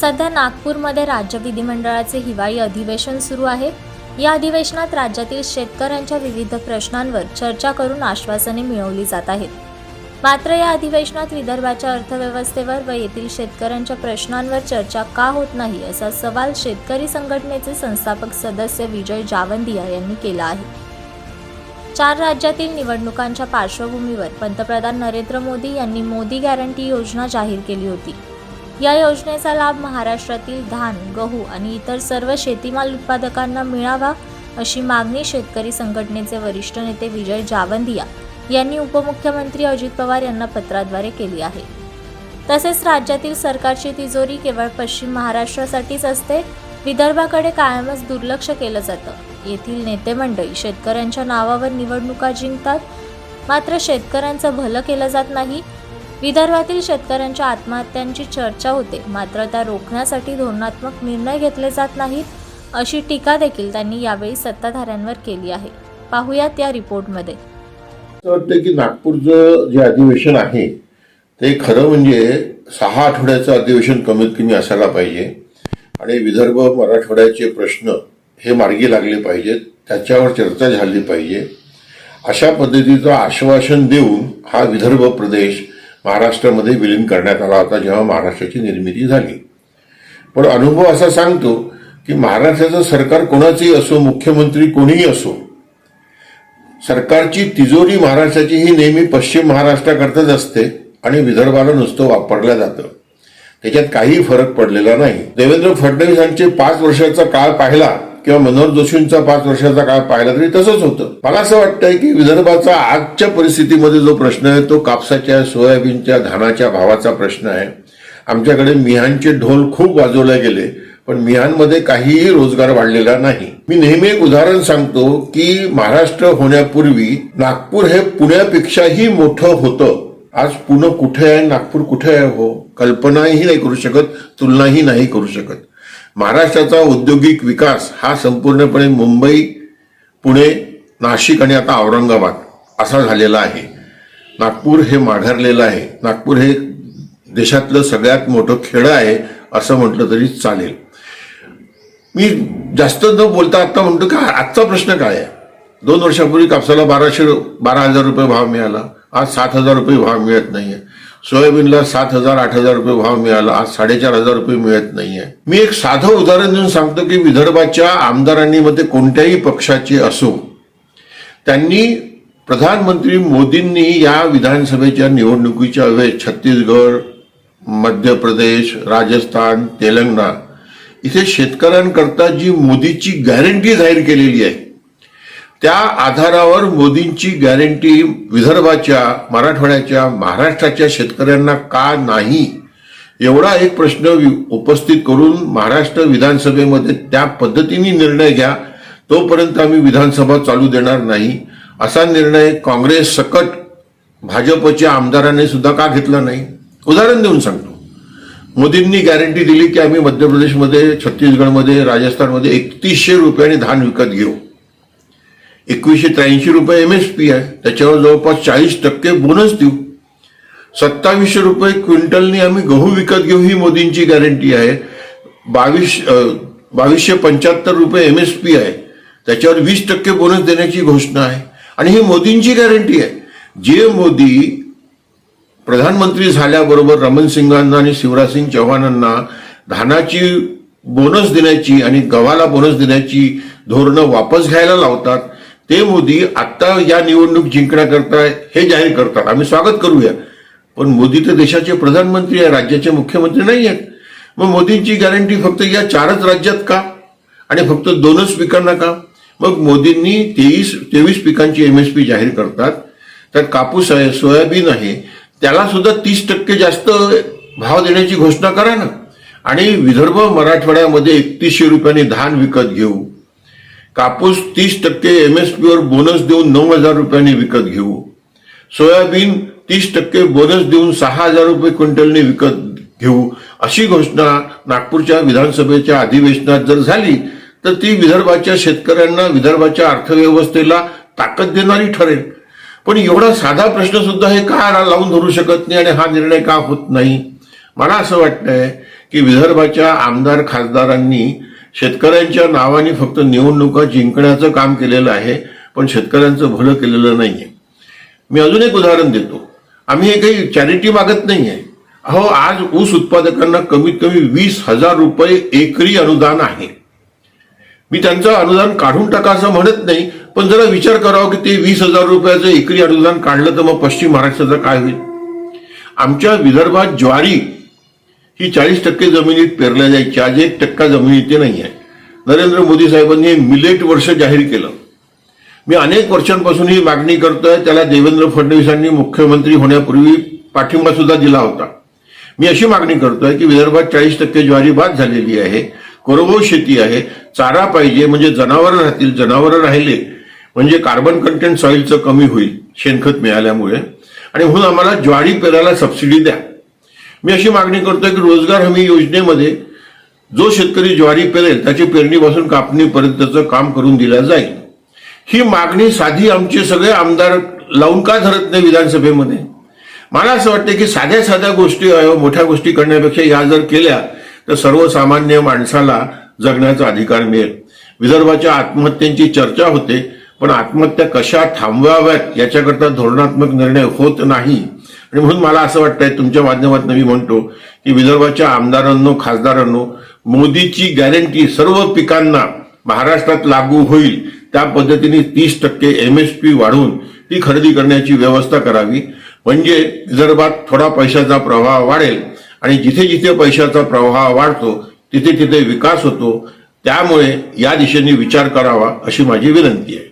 सध्या नागपूरमध्ये राज्य विधिमंडळाचे हिवाळी अधिवेशन सुरू आहे. या अधिवेशनात राज्यातील शेतकऱ्यांच्या विविध प्रश्नांवर चर्चा करून आश्वासने मिळवली जात आहेत. मात्र या अधिवेशनात विदर्भाच्या अर्थव्यवस्थेवर व येथील शेतकऱ्यांच्या प्रश्नांवर चर्चा का होत नाही असा सवाल शेतकरी संघटनेचे संस्थापक सदस्य विजय जावंदिया यांनी केला आहे. चार राज्यातील निवडणुकांच्या पार्श्वभूमीवर पंतप्रधान नरेंद्र मोदी यांनी मोदी गॅरंटी योजना जाहीर केली होती. या योजनेचा लाभ महाराष्ट्रातील धान गहू आणि इतर सर्व शेतीमाल उत्पादकांना मिळावा अशी मागणी शेतकरी संघटनेचे वरिष्ठ नेते विजय जावंदिया यांनी उपमुख्यमंत्री अजित पवार यांना पत्राद्वारे केली आहे. तसेच राज्यातील सरकारची तिजोरी केवळ पश्चिम महाराष्ट्रासाठीच असते विदर्भाकडे कायमच दुर्लक्ष केलं जातं. येथील नेते मंडळी शेतकऱ्यांच्या नावावर निवडणुका जिंकतात मात्र शेतकऱ्यांचं भलं केलं जात नाही विदर्भातील शेतकऱ्यांच्या आत्महत्यांची चर्चा होते. मात्र त्या रोखण्यासाठी धोरणात्मक निर्णय घेतले जात नाहीत अशी टीका देखील त्यांनी यावेळी सत्ताधाऱ्यांवर केली आहे. पाहूयात या रिपोर्टमध्ये. असं वाटतं की नागपूरचं जे अधिवेशन आहे ते खरं म्हणजे सहा आठवड्याचं अधिवेशन कमीत कमी असायला पाहिजे. आणि विदर्भ मराठवाड्याचे प्रश्न हे मार्गी लागले पाहिजेत त्याच्यावर चर्चा झाली पाहिजे. अशा पद्धतीचं आश्वासन देऊन हा विदर्भ प्रदेश महाराष्ट्रामध्ये विलीन करण्यात आला होता जेव्हा महाराष्ट्राची निर्मिती झाली. पण अनुभव असा सांगतो की महाराष्ट्राचं सरकार कोणाचंही असो मुख्यमंत्री कोणीही असो सरकारची तिजोरी महाराष्ट्राची ही नेहमी पश्चिम महाराष्ट्राकरताच असते आणि विदर्भाला नुसतं वापरलं जातं. त्याच्यात काही फरक पडलेला नाही. देवेंद्र फडणवीसांचे पाच वर्षाचा काळ पाहिला किंवा मनोहर जोशींचा पाच वर्षाचा काळ पाहिला तरी तसंच होतं. मला असं वाटतंय की विदर्भाचा आजच्या परिस्थितीमध्ये जो प्रश्न आहे तो कापसाच्या सोयाबीनच्या धानाच्या भावाचा प्रश्न आहे. आमच्याकडे मिहानचे ढोल खूप वाजवले गेले पण मिहानमध्ये काहीही रोजगार वाढलेला नाही. मी नेहमी एक उदाहरण सांगतो की महाराष्ट्र होण्यापूर्वी नागपूर हे पुण्यापेक्षाही मोठं होतं. आज पुणे कुठे आहे नागपूर कुठे आहे हो? कल्पनाही नाही करू शकत तुलनाही नाही करू शकत. महाराष्ट्राचा औद्योगिक विकास हा संपूर्णपणे मुंबई पुणे नाशिक आणि आता औरंगाबाद असा झालेला आहे. नागपूर हे माघारलेलं आहे. नागपूर हे देशातलं सगळ्यात मोठं खेडं आहे असं म्हटलं तरी चालेल. मी जास्त न बोलता आत्ता म्हणतो की आजचा प्रश्न काय आहे? दोन वर्षापूर्वी कापसाला बाराशे बारा हजार रुपये भाव मिळाला. आज सात हजार रुपये भाव मिळत नाही आहे सोयाबीनला सात हजार आठ हजार रुपये भाव मिळाला. आज साडेचार हजार रुपये मिळत नाहीये. मी एक साधं उदाहरण देऊन सांगतो की विदर्भाच्या आमदारांनी मध्ये कोणत्याही पक्षाचे असो त्यांनी प्रधानमंत्री मोदींनी या विधानसभेच्या निवडणुकीच्या वेळेस छत्तीसगड मध्य प्रदेश राजस्थान तेलंगणा इथे शेतकऱ्यांकरता जी मोदीची गॅरंटी जाहीर केलेली आहे त्या आधारावर मोदींची गॅरंटी विदर्भाच्या मराठवाड्याच्या महाराष्ट्राच्या शेतकऱ्यांना का नाही? एवढा एक प्रश्न वि- उपस्थित करून महाराष्ट्र विधानसभेमध्ये त्या पद्धतीने निर्णय घ्या तोपर्यंत आम्ही विधानसभा चालू देणार नाही. असा निर्णय काँग्रेस सकट भाजपच्या आमदारांनी सुद्धा का घेतला नाही? उदाहरण देऊन सांगतो. मोदींनी गॅरंटी दिली की आम्ही मध्य प्रदेशमध्ये छत्तीसगडमध्ये राजस्थानमध्ये एकतीसशे रुपयाने धान विकत घेऊ. एकवीसशे त्र्याऐंशी रुपये एम एस पी आहे. त्याच्यावर जवळपास चाळीस टक्के बोनस देऊ. सत्तावीसशे रुपये क्विंटलनी आम्ही गहू विकत घेऊ ही मोदींची गॅरंटी आहे. बावीस बावीसशे पंच्याहत्तर रुपये एम एस पी आहे. त्याच्यावर वीस टक्के बोनस देण्याची घोषणा आहे. आणि ही मोदींची गॅरंटी आहे. जे मोदी प्रधानमंत्री झाल्याबरोबर रमण सिंगांना आणि शिवराज सिंग चौहानांना धानाची बोनस देण्याची आणि गव्हाला बोनस देण्याची धोरणं वापस घ्यायला लावतात ते मोदी आता या निवडणूक जिंकण्याकरता हे जाहीर करतात. आम्ही स्वागत करूया. पण मोदी तर देशाचे प्रधानमंत्री आहे राज्याचे मुख्यमंत्री नाही आहेत. मग मोदींची गॅरंटी फक्त या चारच राज्यात का? आणि फक्त दोनच पिकांना का? मग मोदींनी तेवीस तेवीस पिकांची एमएसपी जाहीर करतात. तर कापूस आहे सोयाबीन आहे त्याला सुद्धा तीस टक्के जास्त भाव देण्याची घोषणा करा ना. आणि विदर्भ मराठवाड्यामध्ये एकतीसशे रुपयांनी धान विकत घेऊ. कापूस तीस टक्के एमएसपी वर बोनस देऊन नऊ हजार रुपयांनी विकत घेऊ. सोयाबीन तीस टक्के बोनस देऊन सहा हजार रुपये क्विंटलने विकत घेऊ. अशी घोषणा नागपूरच्या विधानसभेच्या अधिवेशनात जर झाली तर ती विदर्भाच्या शेतकऱ्यांना विदर्भाच्या अर्थव्यवस्थेला ताकद देणारी ठरेल. पण एवढा साधा प्रश्न सुद्धा हे का लावून धरू शकत नाही आणि हा निर्णय का होत नाही? मला असं वाटतंय की विदर्भाच्या आमदार खासदारांनी शेतकऱ्यांच्या नावाने फक्त निवडणुका जिंकण्याचं काम केलेलं आहे पण शेतकऱ्यांचं भलं केलेलं नाहीये. मी अजून एक उदाहरण देतो. आम्ही हे काही चॅरिटी मागत नाही आहे अहो आज ऊस उत्पादकांना कमीत कमी वीस हजार रुपये एकरी अनुदान आहे. मी त्यांचं अनुदान काढून टाका असं म्हणत नाही पण जरा विचार करावा की ते वीस हजार रुपयाचं एकरी अनुदान काढलं तर मग पश्चिम महाराष्ट्राचं काय होईल? आमच्या विदर्भात ज्वारी ही चाळीस टक्के जमिनीत पेरल्या जायची आज एक टक्का जमिनीत ते नाही आहे नरेंद्र मोदी साहेबांनी मिलेट वर्ष जाहीर केलं. मी अनेक वर्षांपासून ही मागणी करतोय. त्याला देवेंद्र फडणवीसांनी मुख्यमंत्री होण्यापूर्वी पाठिंबा सुद्धा दिला होता. मी अशी मागणी करतोय की विदर्भात चाळीस टक्के ज्वारी बाद झालेली आहे. कोरडवाहू शेती आहे. चारा पाहिजे म्हणजे जनावरं राहतील. जनावरं राहिले म्हणजे कार्बन कंटेंट सॉईलचं कमी होईल शेणखत मिळाल्यामुळे. आणि म्हणून आम्हाला ज्वारी पेरायला सबसिडी द्या. मी अशी मागणी करतोय की रोजगार हमी योजनेमध्ये जो शेतकरी ज्वारी पेरेल त्याची पेरणीपासून कापणीपर्यंतचं काम करून दिलं जाईल. ही मागणी साधी आमचे सगळे आमदार लावून का धरत नाही विधानसभेमध्ये? मला असं वाटतं की साध्या साध्या गोष्टी मोठ्या गोष्टी करण्यापेक्षा या जर केल्या तर सर्वसामान्य माणसाला जगण्याचा अधिकार मिळेल. विदर्भाच्या आत्महत्यांची चर्चा होते पण आत्महत्या कशा थांबवाव्यात याच्याकरता धोरणात्मक निर्णय होत नाही. आणि म्हणून मला असं वाटतंय तुमच्या माध्यमातून मी म्हणतो की विदर्भाच्या आमदारांनो खासदारांनो मोदीची गॅरंटी सर्व पिकांना महाराष्ट्रात लागू होईल. त्या पद्धतीने तीस टक्के एम एस पी वाढवून ती खरेदी करण्याची व्यवस्था करावी. म्हणजे विदर्भात थोडा पैशाचा प्रवाह वाढेल आणि जिथे जिथे पैशाचा प्रवाह वाढतो तिथे तिथे विकास होतो. त्यामुळे या दिशेने विचार करावा अशी माझी विनंती आहे.